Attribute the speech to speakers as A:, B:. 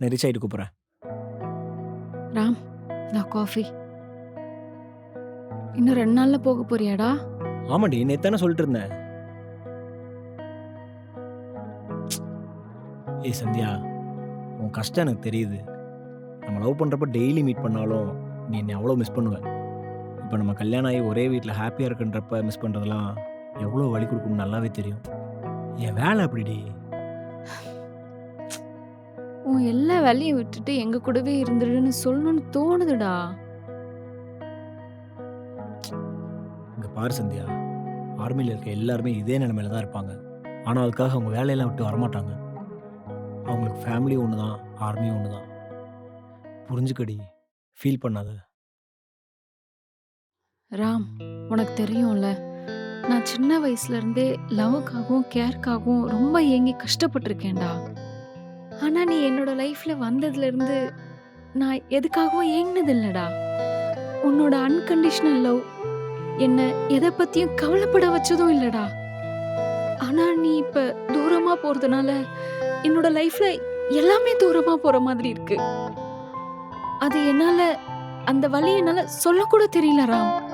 A: நான் ரீச் ஆகிட்டு கூப்பிட்றேன்.
B: ராம் நான் காஃபி. இன்னும் ரெண்டு நாள்ல போக போறியாடா?
A: ஆமாண்டி நேற்று தானே சொல்லிட்டு இருந்தேன். ஏய் சந்தியா உன் கஷ்டம் எனக்கு தெரியுது. நம்ம லவ் பண்ணுறப்ப டெய்லி மீட் பண்ணாலும் நீ என்னை அவ்வளோ மிஸ் பண்ணுவ. இப்போ நம்ம கல்யாணம் ஆகி ஒரே வீட்டில் ஹாப்பியாக இருக்குன்றப்ப மிஸ் பண்ணுறதெல்லாம் எவ்வளோ வழி கொடுக்கும்னு நல்லாவே தெரியும். என் வேலை அப்படிடி.
B: உன் எல்லா வேலையும் விட்டுட்டு எங்க கூடவே இருந்துடுன்னு சொல்லணும்னு தோணுதுடா.
A: இங்கே பாரு சந்தியா. ஆர்மியில் இருக்க எல்லாருமே இதே நிலைமையில தான் இருப்பாங்க. ஆனால் அதுக்காக அவங்க வேலையெல்லாம் விட்டு வரமாட்டாங்க. அவங்களுக்கு ஃபேமிலி ஒன்று தான் ஆர்மியும் ஒன்று தான் புரிஞ்சுக்கடி. ஃபீல் பண்ணாத.
B: ராம் உனக்கு தெரியும்ல நான் சின்ன வயசுல இருந்தே லவ்வுக்காகவும் கேர்க்காகவும் ரொம்ப ஏங்கி கஷ்டப்பட்டிருக்கேன்டா. ஆனா நீ என்னோட லைஃப்ல வந்ததுல இருந்து நான் எதுக்காகவும் ஏங்கினது இல்லடா உன்னோட அன்கண்டிஷனல் லவ் என்ன எதை பத்தியும் கவலைப்பட வச்சதும் இல்லடா. ஆனா நீ இப்ப தூரமா போறதுனால என்னோட லைஃப்ல எல்லாமே தூரமா போற மாதிரி இருக்கு. அது என்னால அந்த வழி என்னால சொல்லக்கூட தெரியல ராம்